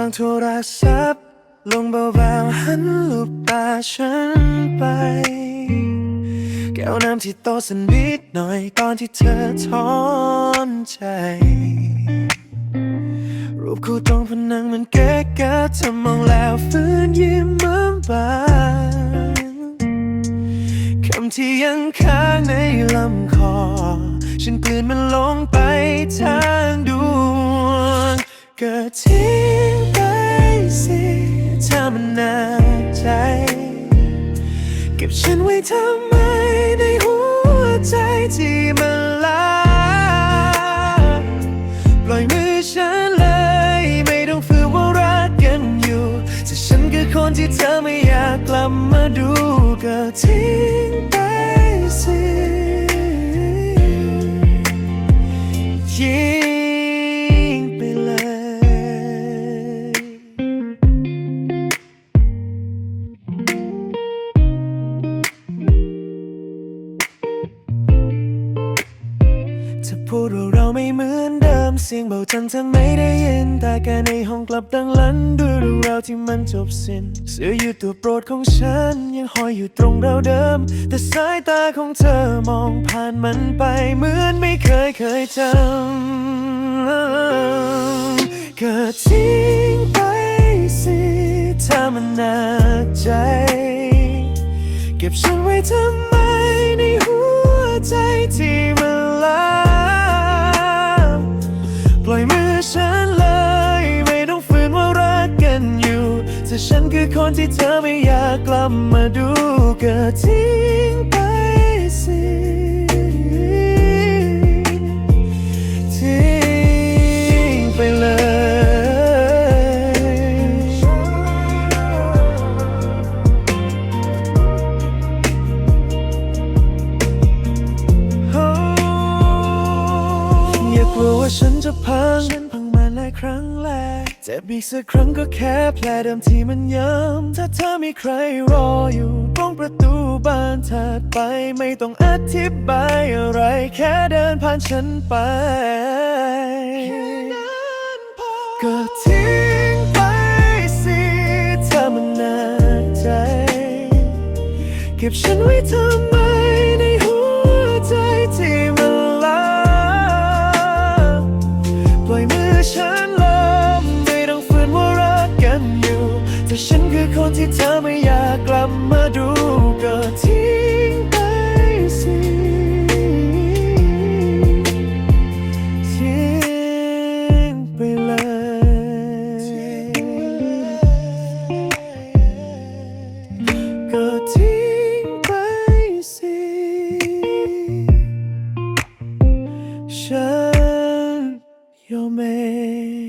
างโทรศัพท์ ลงเบาๆหันลูบตาฉันไป แก้วน้ำที่โตสันนิดหน่อยก่อนที่เธอถอนใจ รูปคู่ตรงผนังมันเก๋ๆเธอมองแล้วฟื้นยิ้มเมื่อบานคำที่ยังค้างในลำคอ ฉันกลืนมันลงไปทางดวงกะทิ ธอมันหนักใจ เก็บฉันไว้ทำไมในหัวใจที่มันลาปล่อยมือฉันเลย ไม่ต้องฝืนว่ารักกันอยู่แต่ฉันคือคนที่เธอไม่อยากกลับมาดูก็ทิ้ง พูดว่าเราไม่เหมือนเดิม เสียงเบาจังเธอไม่ได้ยิน แต่แกในห้องกลับดังลั่นด้วยเรื่องราวที่มันจบสิ้น เสื้อยืดตัวโปรดของฉัน ยังห้อยอยู่ตรงเราเดิม แต่สายตาของเธอมองผ่านมันไปเหมือนไม่เคยเคยจำเก็ทิ้งไปสิถ้ามันหนักใจ เก็บฉันไว้ทำไมในหัวใจที่ อยู่แต่ฉันคือคนที่เธอไม่อยากกลับมาดูก็ทิ้งไปสิทิ้งไปเลยอย่ากลัวว่าฉันจะพัง ครั้งแลวเจ็บอีกสักครั้งก็แค่แผลเดิมที่มันย้ำถ้าเธอมีใครรออยู่ตรงประตูบ้านถัดไปไม่ต้องอธิบายอะไร แค่เดินผ่านฉันไปก็ทิ้งไปสิถ้ามันหนักใจ เก็บฉันไว้ทำไม นล้มไม่ต้องฝืนว่ารักกันอยู่แต่ฉันคือคนที่เธอไม่อยากกลับมาดูก็ทิ้งไปสิทิ้งไปเลยก็ทิ้งไปสิฉัน 有没？